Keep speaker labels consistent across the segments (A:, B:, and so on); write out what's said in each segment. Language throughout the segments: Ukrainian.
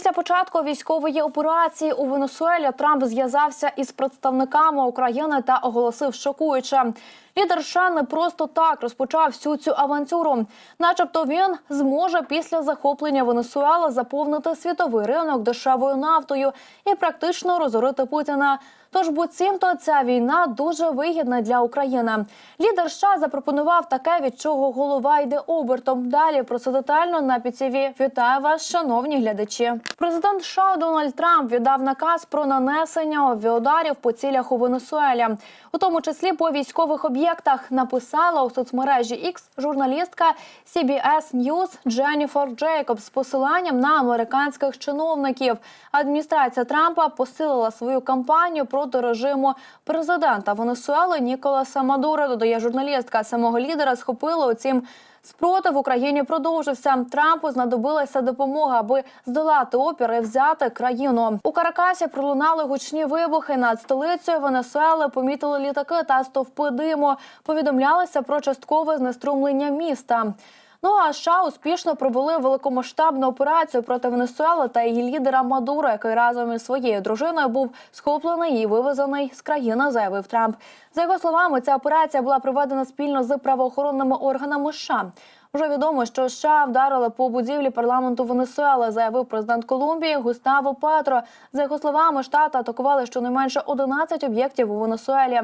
A: Після початку військової операції у Венесуелі Трамп зв'язався із представниками України та оголосив шокуюче. Лідер США не просто так розпочав всю цю авантюру, начебто він зможе після захоплення Венесуели заповнити світовий ринок дешевою нафтою і практично розорити Путіна. Тож буцімто ця війна дуже вигідна для України. Лідер США запропонував таке, від чого голова йде обертом. Далі про це детально на підсіві. Вітаю вас, шановні глядачі. Президент США Дональд Трамп віддав наказ про нанесення авіаударів по цілях у Венесуелі, у тому числі по військових об'єктах. Написала у соцмережі X журналістка CBS News Дженніфер Джейкобс з посиланням на американських чиновників. Адміністрація Трампа посилила свою кампанію проти режиму президента Венесуели Ніколаса Мадура. Додає журналістка самого лідера. схопила у утім. Спротив Україні продовжився. Трампу знадобилася допомога, аби здолати опір і взяти країну. У Каракасі пролунали гучні вибухи над столицею Венесуели. Помітили літаки та стовпи диму. Повідомлялося про часткове знеструмлення міста. Ну а США успішно провели великомасштабну операцію проти Венесуели та її лідера Мадура, який разом із своєю дружиною був схоплений і вивезений з країни, заявив Трамп. За його словами, ця операція була проведена спільно з правоохоронними органами США. Вже відомо, що США вдарили по будівлі парламенту Венесуели, заявив президент Колумбії Густаво Петро. За його словами, штати атакували щонайменше 11 об'єктів у Венесуелі.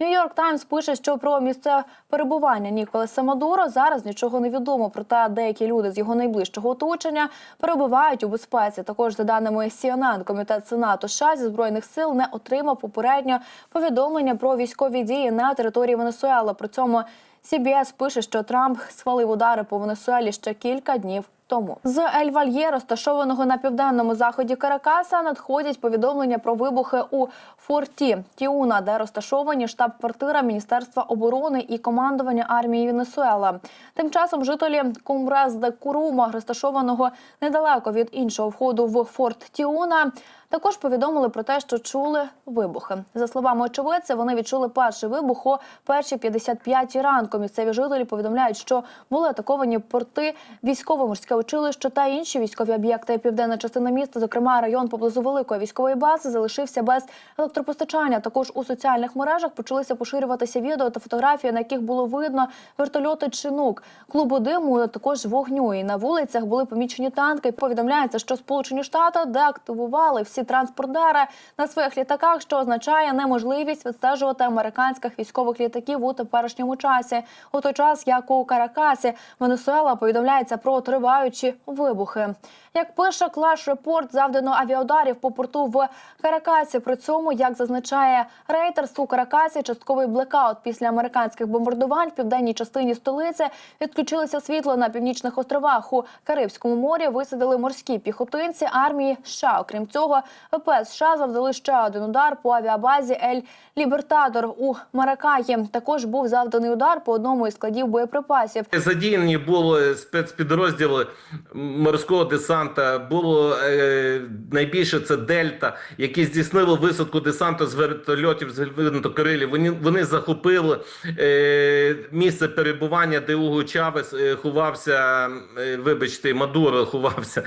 A: Нью-Йорк Таймс пише, що про місце перебування Ніколаса Мадуро зараз нічого не відомо. Проте деякі люди з його найближчого оточення перебувають у безпеці. Також за даними CNN, комітет сенату США зі збройних сил не отримав попередньо повідомлення про військові дії на території Венесуели. При цьому CBS пише, що Трамп схвалив удари по Венесуелі ще кілька днів. Тому з Ель-Вальє, розташованого на південному заході Каракаса, надходять повідомлення про вибухи у форті Тіуна, де розташовані штаб-квартира Міністерства оборони і командування армії Венесуела. Тим часом жителі Кумбрес де Курума, розташованого недалеко від іншого входу в форт Тіуна, також повідомили про те, що чули вибухи. За словами очевидця, вони відчули перший вибух о першій 55 ранку. Місцеві жителі повідомляють, що були атаковані порти, військово-морське училище та інші військові об'єкти. Південна частина міста, зокрема район поблизу великої військової бази, залишився без електропостачання. Також у соціальних мережах почалися поширюватися відео та фотографії, на яких було видно вертольоти чинук, клубу диму, також вогню. І на вулицях були помічені танки. Повідомляється, що Сполучені Штати деактивували всі транспордери на своїх літаках, що означає неможливість відстежувати американських військових літаків у теперішньому часі. У той час, як у Каракасі, Венесуела повідомляється про триваючі вибухи. Як пише Clash Report, завдано авіаударів по порту в Каракасі. При цьому, як зазначає Reuters, у Каракасі частковий блекаут після американських бомбардувань в південній частині столиці відключилося світло на північних островах. У Карибському морі висадили морські піхотинці армії США. Окрім цього, ВПС США завдали ще один удар по авіабазі Ель Лібертадор у Маракаї. Також був завданий удар по одному із складів боєприпасів.
B: Задіяні були спецпідрозділи морського десанта. Було е, найбільше це Дельта, які здійснили висадку десанту з вертольотів з гвинтокрилів. Вони вони захопили е, місце перебування, де Уго Чавес е, ховався. Е, вибачте, Мадуро ховався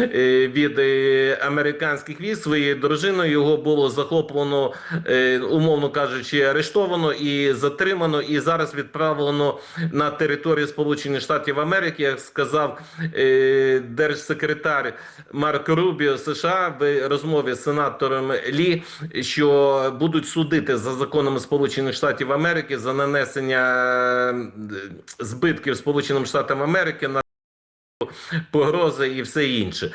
B: е, від е, американських військ своєю дружиною. Його було захоплено, е, умовно кажучи, арештовано і затримано, і зараз відправлено на територію Сполучених Штатів Америки, як сказав держсекретар Марк Рубіо США в розмові з сенатором Лі, що будуть судити за законами Сполучених Штатів Америки за нанесення е, збитків Сполученим Штатам Америки на погрози і все інше.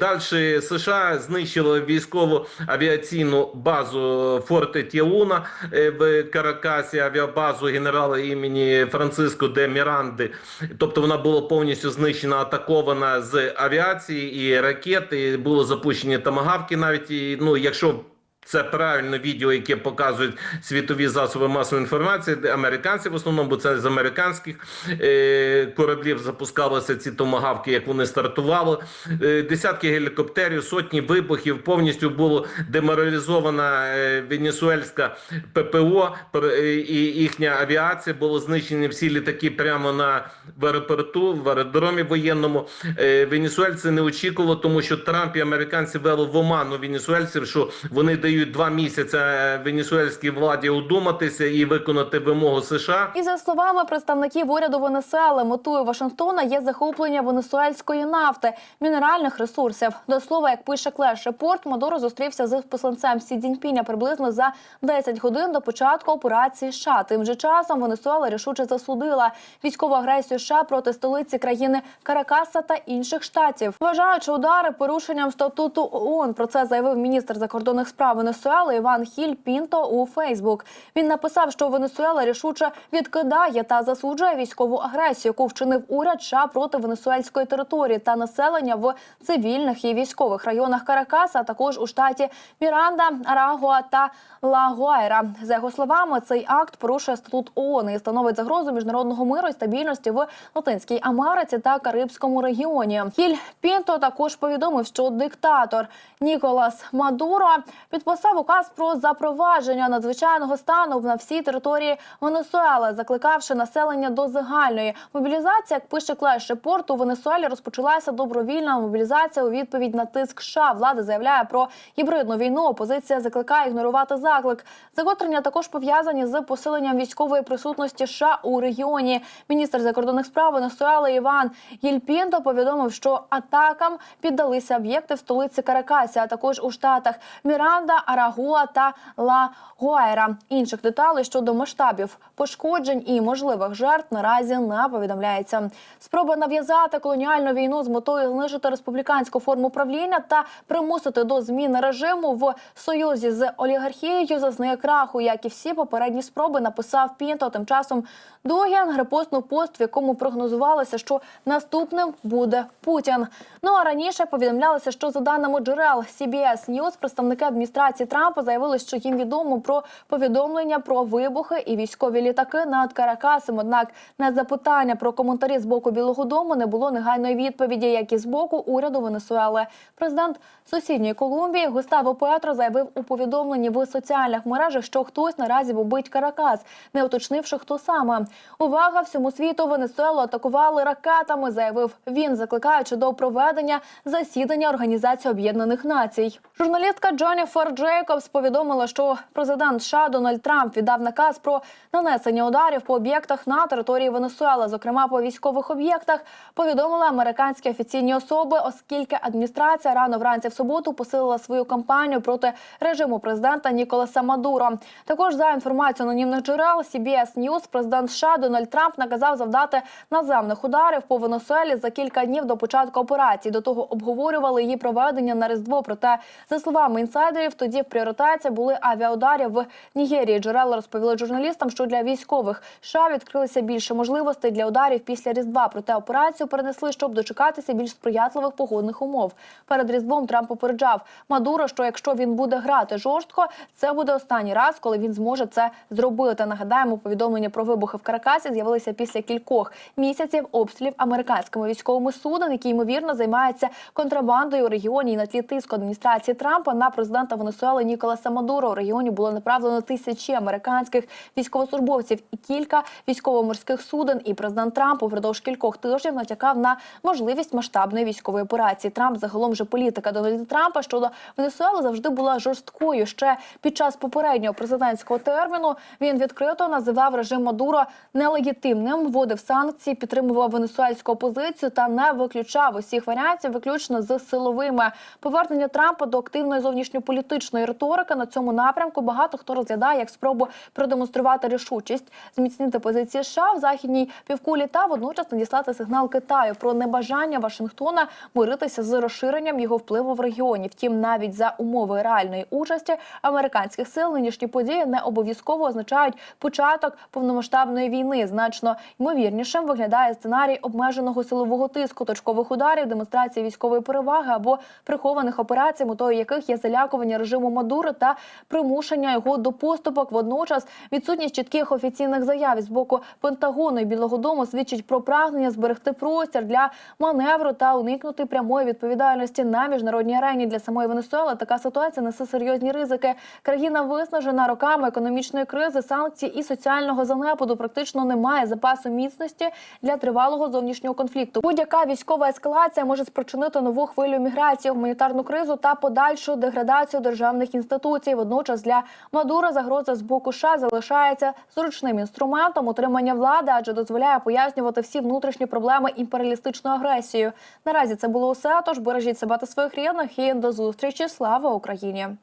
B: Далі США знищили військову авіаційну базу Форте Тіуна е, в Каракасі, авіабазу генерала імені Франциско де Міранди. Тобто вона була повністю знищена, атакована з авіації і ракет. І Було запущені тамагавки навіть і, ну, якщо Це правильно відео, яке показують світові засоби масової інформації, де американці в основному, бо це з американських е, кораблів запускалися ці томагавки, як вони стартували. Е, десятки гелікоптерів, сотні вибухів, повністю було деморалізована е, венесуельська ППО е, і їхня авіація. Було знищені всі літаки прямо на в аеропорту, в аеродромі воєнному. Е, венесуельці не очікували, тому що Трамп і американці вели в оману венесуельців, що вони дають два місяці венесуельській владі удуматися і виконати вимогу США.
A: І за словами представників уряду Венесуели, метою Вашингтона є захоплення венесуельської нафти, мінеральних ресурсів. До слова, як пише Клеш Репорт, Мадуро зустрівся з посланцем Сі Цзіньпіня приблизно за 10 годин до початку операції США. Тим же часом Венесуела рішуче засудила військову агресію США проти столиці країни Каракаса та інших штатів, вважаючи удари порушенням статуту ООН. Про це заявив міністр закордонних справ Венесуели Іван Хіль Пінто у Фейсбук. Він написав, що Венесуела рішуче відкидає та засуджує військову агресію, яку вчинив уряд США проти венесуельської території та населення в цивільних і військових районах Каракаса, а також у штаті Міранда, Арагуа та Лагуайра. За його словами, цей акт порушує статут ООН і становить загрозу міжнародного миру і стабільності в Латинській Америці та Карибському регіоні. Хіль Пінто також повідомив, що диктатор Ніколас Мадуро підписав указ про запровадження надзвичайного стану на всій території Венесуели, закликавши населення до загальної мобілізації. Як пише Клеш Репорт, у Венесуелі розпочалася добровільна мобілізація у відповідь на тиск США. Влада заявляє про гібридну війну. Опозиція закликає ігнорувати заклик. Загострення також пов'язані з посиленням військової присутності США у регіоні. Міністр закордонних справ Венесуели Іван Єльпінто повідомив, що атакам піддалися об'єкти в столиці Каракасі, а також у штатах Міранда, Арагуа та Ла Гуайра. Інших деталей щодо масштабів пошкоджень і можливих жертв наразі не повідомляється. Спроба нав'язати колоніальну війну з метою знижити республіканську форму правління та примусити до зміни режиму в союзі з олігархією зазнає краху, як і всі попередні спроби написав Пінто. Тим часом Догіан репостнув пост, в якому прогнозувалося, що наступним буде Путін. Ну а раніше повідомлялося, що за даними джерел CBS News, представники адміністрації Трампа заявили, що їм відомо про повідомлення про вибухи і військові літаки над Каракасом. Однак на запитання про коментарі з боку Білого Дому не було негайної відповіді, як і з боку уряду Венесуели. Президент сусідньої Колумбії Густаво Петро заявив у повідомленні в соціальних мережах, що хтось наразі бомбить Каракас, не уточнивши, хто саме. Увага всьому світу Венесуелу атакували ракетами, заявив він, закликаючи до проведення засідання Організації Об'єднаних Націй. Журналістка Дженніфер Джейкобс повідомила, що президент США Дональд Трамп віддав наказ про нанесення ударів по об'єктах на території Венесуели, зокрема по військових об'єктах. Повідомили американські офіційні особи, оскільки адміністрація рано вранці в суботу посилила свою кампанію проти режиму президента Ніколаса Мадуро. Також за інформацією анонімних джерел CBS News, президент США Дональд Трамп наказав завдати наземних ударів по Венесуелі за кілька днів до початку операції. До того обговорювали її проведення на різдво. Проте, за словами інсайдерів, тоді в пріоритеті були авіаударів в Нігерії. Джерела розповіли журналістам, що для військових США відкрилися більше можливостей для ударів після різдва. Проте операцію перенесли, щоб дочекатися більш сприятливих погодних умов. Перед різдвом Трамп попереджав Мадуро, що якщо він буде грати жорстко, це буде останній раз, коли він зможе це зробити. Нагадаємо, повідомлення про вибухи в Каракасі з'явилися після кількох місяців обстрілів американськими військовими судами, які ймовірно займаються контрабандою у регіоні і на тлі тиску адміністрації Трампа на президента Венесуели Ніколаса Мадуро. У регіоні було направлено тисячі американських військовослужбовців і кілька військово-морських суден. І президент Трамп упродовж кількох тижнів натякав на можливість масштабної військової операції. Трамп загалом же політика Дональда Трампа щодо Венесуели завжди була жорсткою. Ще під час попереднього президентського терміну він відкрито називав режим Мадуро нелегітимним, вводив санкції, підтримував венесуельську опозицію та не виключав усіх варіантів, виключно з силовими. Повернення Трампа до активної зовнішньополітичної риторики на цьому напрямку багато хто розглядає як спробу продемонструвати рішучість, зміцнити позиції США в західній півкулі та водночас надіслати сигнал Китаю про небажання Вашингтона миритися з розширенням його впливу в регіоні. Втім, навіть за умови реальної участі американських сил нинішні події не обов'язково означають початок повномасштабної війни. Значно ймовірнішим виглядає сценарій обмеженого силового тиску, точкових ударів, демонстрації військової переваги або прихованих операцій, метою яких є залякування режиму режиму Мадури та примушення його до поступок. Водночас відсутність чітких офіційних заяв з боку Пентагону і Білого Дому свідчить про прагнення зберегти простір для маневру та уникнути прямої відповідальності на міжнародній арені для самої Венесуели. Така ситуація несе серйозні ризики. Країна виснажена роками економічної кризи, санкцій і соціального занепаду. Практично немає запасу міцності для тривалого зовнішнього конфлікту. Будь-яка військова ескалація може спричинити нову хвилю міграції, гуманітарну кризу та подальшу деградацію державних інституцій. Водночас для Мадура загроза з боку США залишається зручним інструментом утримання влади, адже дозволяє пояснювати всі внутрішні проблеми імперіалістичною агресією. Наразі це було усе. Тож бережіть себе та своїх рідних і до зустрічі. Слава Україні!